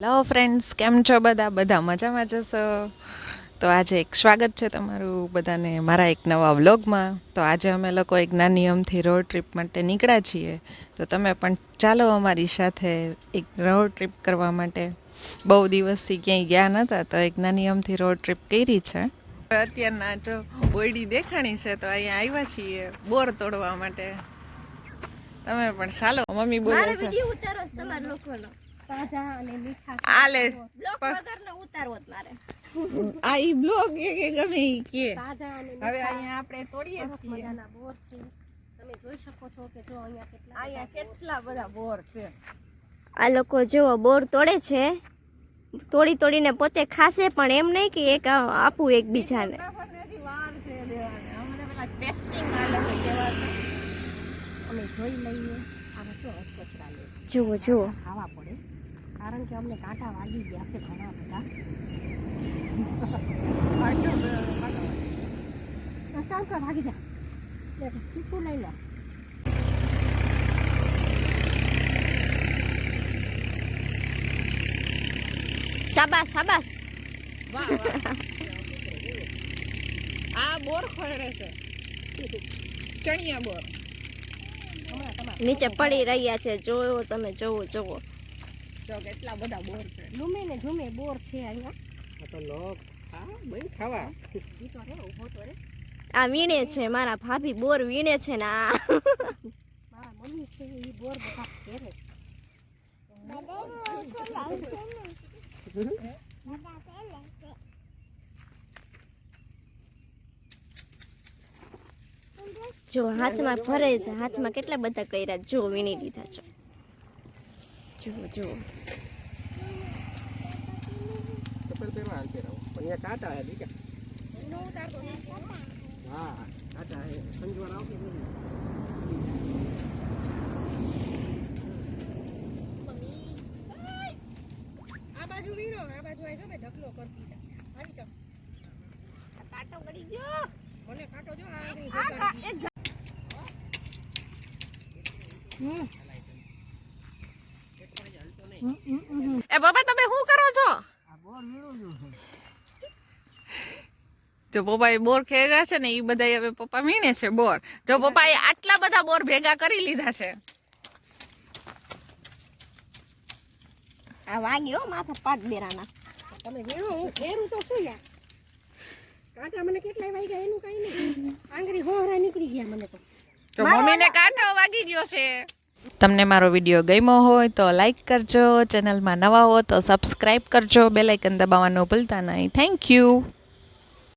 Hello friends કેમ છો બધા? બધા મજામાં જશો તો આજે એક સ્વાગત છે તમારું બધાને મારા એક નવા વ્લોગમાં. તો આજે અમે લોકો એક નાની અમથી રોડ ટ્રીપ માટે નીકળ્યા છીએ. તો તમે પણ ચાલો અમારી સાથે એક રોડ ટ્રીપ કરવા માટે. બહુ દિવસથી ક્યાંય ગયા નહોતા તો એક નાની અમથી રોડ ટ્રીપ કરી છે. અત્યારના જો બોયડી દેખાણી છે તો અહીંયા આવ્યા છીએ બોર તોડવા માટે. તમે પણ ચાલો. મમ્મી બોલો છે. તાજા અને મીઠા આ બ્લોક વગરનો ઉતારવો જ મારે. આ ઈ બ્લોગ કે કે ગમે ઈ કે. તાજા અને હવે અહીંયા આપણે તોડીએ છીએ. મજાના બોર છે. તમે જોઈ શકો છો કે જો અહીંયા કેટલા અહીંયા કેટલા બધા બોર છે. આ લોકો જેવો બોર તોડે છે તોડી તોડીને પોતે ખાશે પણ એમ નહીં કે એક આપું એકબીજાને. જુઓ જુઓ. કારણ કે અમને કાંટા વાગી ગયા છે ઘણા બધા. તો વાગી ચાલ ભાગી જા. લે તીખું લઈ લો. શાબાશ શાબાશ. આ બોર ખોયડે છે. ચણિયા બોર. નીચે પડી રહ્યા છે. જોવો તમે જોવો જોવો. જો કેટલા બધા બોર છે. લૂમે ને ઝૂમે બોર છે અહીંયા. આ તો લોક. હા ભાઈ ખાવા. ઈ તો રે ઊભો તો રે આ વીણે છે મારા ભાભી બોર વીણે છે ને આ. મારા મમ્મી છે ઈ બોર બધા ઘેરે જો હાથમાં ભરે છે હાથમાં કેટલા બધા કર્યા જો વીણી દીધા છે. જુઓ જુઓ ચપ્પલ પહેરવા હાલ પહેરાવો પણ અહીંયા કાંટા હે દીકા હા? કાંટા હે. સંજવાર આવતો નથી આ બાજુ વીણો આ બાજુ આવી જો મેં ઢગલો કરતી જા આવી જાઓ. કાંટો ગળી ગયો. મને કાંટો જો આ આગળ જગાડી એ બાબા તમે શું કરો છો? જો પપ્પા એ બોર ખેર્યા છે ને એ બધા હવે પપ્પા વીણે છે બોર. જો પપ્પા એ આટલા બધા બોર ભેગા કરી લીધા છે. આ વાગ્યો માથા પાંચ બેરાના. તમે વીણો હું ઘેરું તો શું યાર? કાંટા મને કેટલાય વાગ્યા એનું કાંઈ નહીં. આંગળી હોરા નીકળી ગયા મને તો. તો મમ્મીને કાંટો વાગી ગયો છે. તમને મારો વીડિયો ગમ્યો હોય તો લાઇક કરજો ચેનલમાં નવા હો તો સબસ્ક્રાઈબ કરજો બેલાઇકન દબાવવાનું ભૂલતા નહીં. Thank you